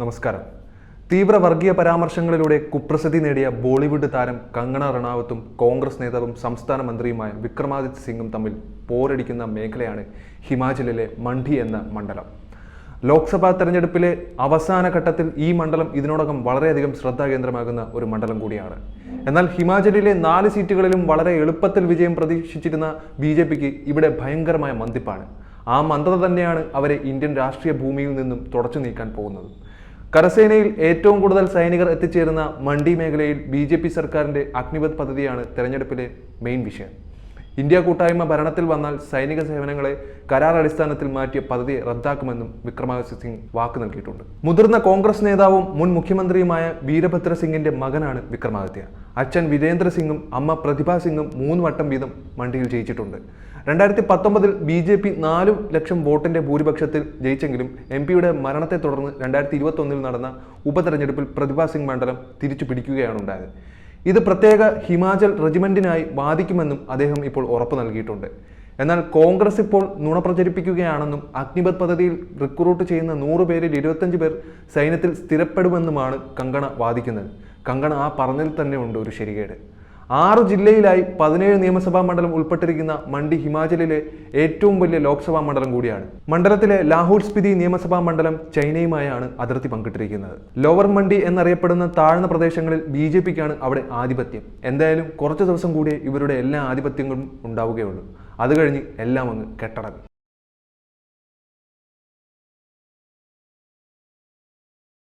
നമസ്കാരം. തീവ്ര വർഗീയ പരാമർശങ്ങളിലൂടെ കുപ്രസിദ്ധി നേടിയ ബോളിവുഡ് താരം കങ്കണ റണാവത്തും കോൺഗ്രസ് നേതാവും സംസ്ഥാന മന്ത്രിയുമായ വിക്രമാദിത്യ സിംഗും തമ്മിൽ പോരടിക്കുന്ന മേഖലയാണ് ഹിമാചലിലെ മണ്ഡി എന്ന മണ്ഡലം. ലോക്സഭാ തെരഞ്ഞെടുപ്പിലെ അവസാന ഘട്ടത്തിൽ ഈ മണ്ഡലം ഇതിനോടകം വളരെയധികം ശ്രദ്ധാകേന്ദ്രമാകുന്ന ഒരു മണ്ഡലം കൂടിയാണ്. എന്നാൽ ഹിമാചലിലെ നാല് സീറ്റുകളിലും വളരെ എളുപ്പത്തിൽ വിജയം പ്രതീക്ഷിച്ചിരുന്ന ബി ജെ പിക്ക് ഇവിടെ ഭയങ്കരമായ മന്ദിപ്പാണ് ആ മന്ദത തന്നെയാണ് അവരെ ഇന്ത്യൻ രാഷ്ട്രീയ ഭൂമിയിൽ നിന്നും തുടച്ചു നീക്കാൻ പോകുന്നത്. കരസേനയിൽ ഏറ്റവും കൂടുതൽ സൈനികർ എത്തിച്ചേരുന്ന മണ്ഡി മേഖലയിൽ ബി സർക്കാരിന്റെ അഗ്നിപത് പദ്ധതിയാണ് തെരഞ്ഞെടുപ്പിലെ മെയിൻ വിഷയം. ഇന്ത്യ കൂട്ടായ്മ ഭരണത്തിൽ വന്നാൽ സൈനിക സേവനങ്ങളെ കരാർ അടിസ്ഥാനത്തിൽ മാറ്റിയ പദ്ധതി റദ്ദാക്കുമെന്നും വിക്രമാദിത്യ സിംഗ് വാക്ക് നൽകിയിട്ടുണ്ട്. മുതിർന്ന കോൺഗ്രസ് നേതാവും മുൻ മുഖ്യമന്ത്രിയുമായ വീരഭദ്ര സിംഗിന്റെ മകനാണ് വിക്രമാദിത്യ. അച്ഛൻ വിരേന്ദ്ര സിംഗും അമ്മ പ്രതിഭ സിംഗും മൂന്ന് വട്ടം വീതം മണ്ഡിയിൽ ജയിച്ചിട്ടുണ്ട്. രണ്ടായിരത്തി പത്തൊമ്പതിൽ ബി ജെ പി നാലു ലക്ഷം വോട്ടിന്റെ ഭൂരിപക്ഷത്തിൽ ജയിച്ചെങ്കിലും എം പിയുടെ മരണത്തെ തുടർന്ന് രണ്ടായിരത്തി ഇരുപത്തി ഒന്നിൽ നടന്ന ഉപതെരഞ്ഞെടുപ്പിൽ പ്രതിഭാ സിംഗ് മണ്ഡലം തിരിച്ചു പിടിക്കുകയാണ് ഉണ്ടായത്. ഇത് പ്രത്യേക ഹിമാചൽ റെജിമെന്റിനായി ബാധിക്കുമെന്നും അദ്ദേഹം ഇപ്പോൾ ഉറപ്പു നൽകിയിട്ടുണ്ട്. എന്നാൽ കോൺഗ്രസ് ഇപ്പോൾ നുണ പ്രചരിപ്പിക്കുകയാണെന്നും അഗ്നിപത് പദ്ധതിയിൽ റിക്രൂട്ട് ചെയ്യുന്ന നൂറ് പേരിൽ ഇരുപത്തഞ്ച് പേർ സൈന്യത്തിൽ സ്ഥിരപ്പെടുമെന്നുമാണ് കങ്കണ വാദിക്കുന്നത്. കങ്കണ ആ പറഞ്ഞതിൽ തന്നെ ഉണ്ട് ഒരു ശരികേട്. ആറ് ജില്ലയിലായി പതിനേഴ് നിയമസഭാ മണ്ഡലം ഉൾപ്പെട്ടിരിക്കുന്ന മണ്ഡി ഹിമാചലിലെ ഏറ്റവും വലിയ ലോക്സഭാ മണ്ഡലം കൂടിയാണ്. മണ്ഡലത്തിലെ ലാഹോർ സ്പിതി നിയമസഭാ മണ്ഡലം ചൈനയുമായാണ് അതിർത്തി പങ്കിട്ടിരിക്കുന്നത്. ലോവർ മണ്ഡി എന്നറിയപ്പെടുന്ന താഴ്ന്ന പ്രദേശങ്ങളിൽ ബി ജെ പിക്കാണ് അവിടെ ആധിപത്യം. എന്തായാലും കുറച്ച് ദിവസം കൂടിയേ ഇവരുടെ എല്ലാ ആധിപത്യങ്ങളും ഉണ്ടാവുകയുള്ളൂ. അത് കഴിഞ്ഞ് എല്ലാം അങ്ങ് കെട്ടടങ്ങും.